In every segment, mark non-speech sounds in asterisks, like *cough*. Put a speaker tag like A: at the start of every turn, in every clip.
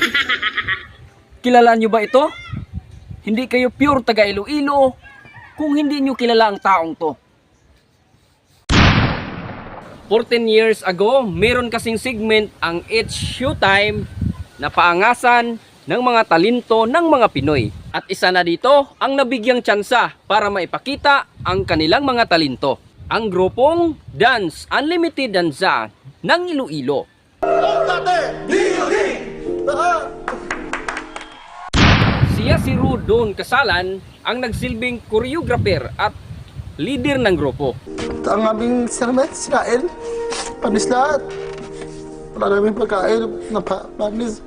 A: *laughs* Kilala nyo ba ito? Hindi kayo pure taga Iloilo kung hindi nyo kilala ang taong to. 14 years ago, meron kasing segment ang It's Showtime na paangasan ng mga talento ng mga Pinoy. At isa na dito ang nabigyang tsansa para maipakita ang kanilang mga talento. Ang grupong Dance Unlimited Danza ng Iloilo. Siya si Rudon Kasalan ang nagsilbing choreographer at leader ng grupo.
B: ang aming sinamet, sinain, panis lahat. Wala namin pagkain, napa, panis.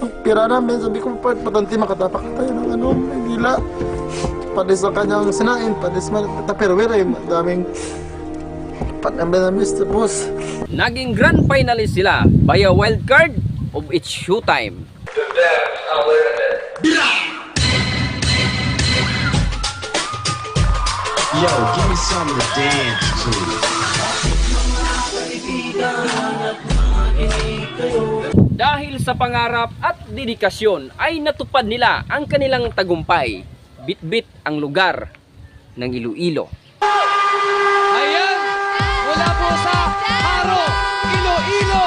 B: Ang pira namin, sabi ko, pa, patanti makatapak tayo ng ano, may gila. Panis ang kanyang sinain, panis man, taperwer eh, daming sa boss.
A: Naging grand finalist sila via wild card of its showtime.
C: Yo, give me something to dance to.
A: Dahil sa pangarap at dedikasyon ay natupad nila ang kanilang tagumpay. Bit-bit ang lugar ng Iloilo.
D: Ayan, mula po sa Haro, Iloilo.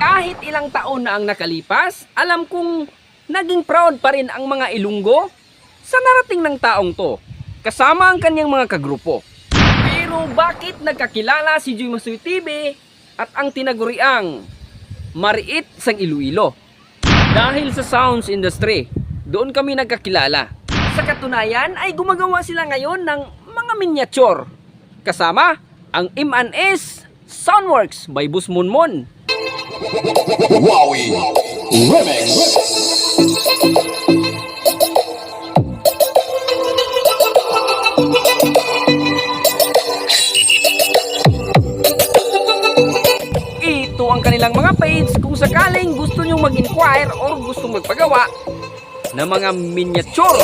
A: Kahit ilang taon na ang nakalipas, alam kong naging proud pa rin ang mga Ilunggo sa narating ng taong to, kasama ang kanyang mga kagrupo. Pero bakit nagkakilala si Joy Masoy TV at ang tinaguriang Mariit sang Iloilo? Dahil sa sounds industry, doon kami nagkakilala. Sa katunayan ay gumagawa sila ngayon ng mga miniature. Kasama ang M&S Soundworks by Bus Munmon.
C: Wowie Remix.
A: Ito ang kanilang mga page kung sakaling gusto nyong mag-inquire or gusto magpagawa ng mga miniature.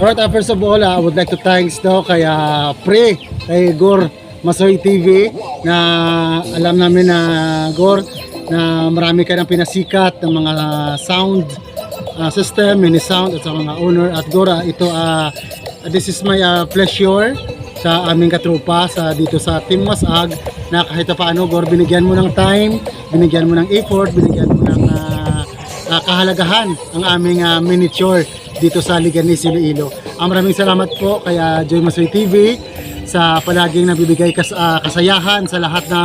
E: Alright, uh, first of all, uh, I would like to thanks daw kay uh, Pre, kay Gor Masoy TV na alam namin na Gor na marami ka ng pinasikat ng mga sound uh, system, mini sound at sa mga owner at Gor, uh, ito uh, this is my uh, pleasure sa aming katropa sa dito sa Team Masag na kahit pa paano Gor binigyan mo ng time, binigyan mo ng effort, binigyan mo ng uh, uh, kahalagahan ang aming uh, miniature dito sa Liganis, Iloilo. Uh, maraming salamat po kaya Joy Masoy TV sa palaging nabibigay kas, ah, kasayahan sa lahat na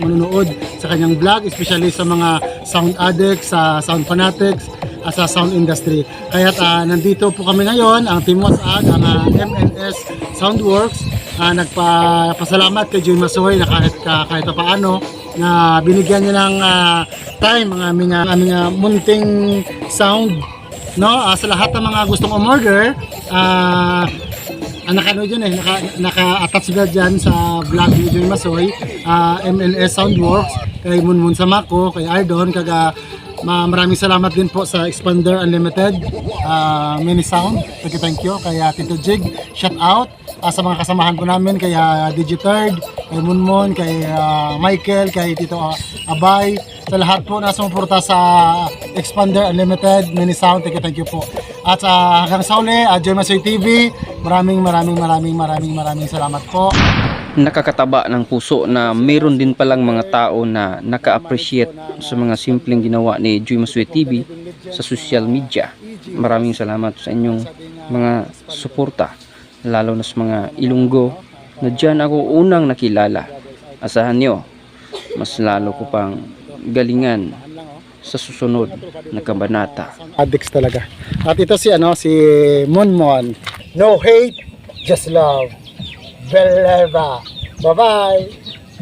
E: manunood sa kanyang vlog, especially sa mga sound addicts, sa sound fanatics, ah, sa sound industry. Kaya ah, nandito po kami ngayon, ang Team Wasag, ang ah, MNS Soundworks, ah, nagpapasalamat kay Joy Masoy na kahit, ka, kahit pa paano na binigyan niya ng ah, time ang aming, ah, aming ah, munting sound no? Ah, sa lahat ng mga gustong umorder ah ang nakano dyan eh, naka, naka-attach sila dyan sa vlog ni Joy Masoy, ah, MNS Soundworks, kay Munmun Samako, kay Ardon, kaga ma maraming salamat din po sa Expander Unlimited, ah, mini sound, thank you, thank you, kay ah, Tito Jig, shout out, ah, sa mga kasamahan po namin, kay ah, Digitard, kay Munmun, kay ah, Michael, kay Tito ah, Abay, sa lahat po na sumuporta sa Expander Unlimited Mini Sound. Thank you, thank you po. At sa hanggang sa uli, uh, TV, maraming maraming maraming maraming maraming salamat po.
A: Nakakataba ng puso na mayroon din palang mga tao na naka-appreciate sa mga simpleng ginawa ni Joy Masoy TV sa social media. Maraming salamat sa inyong mga suporta, lalo na sa mga ilunggo na dyan ako unang nakilala. Asahan nyo, mas lalo ko pang galingan sa susunod na kabanata.
E: Addicts talaga. At ito si ano si Monmon. No hate, just love. Beleva. Bye-bye.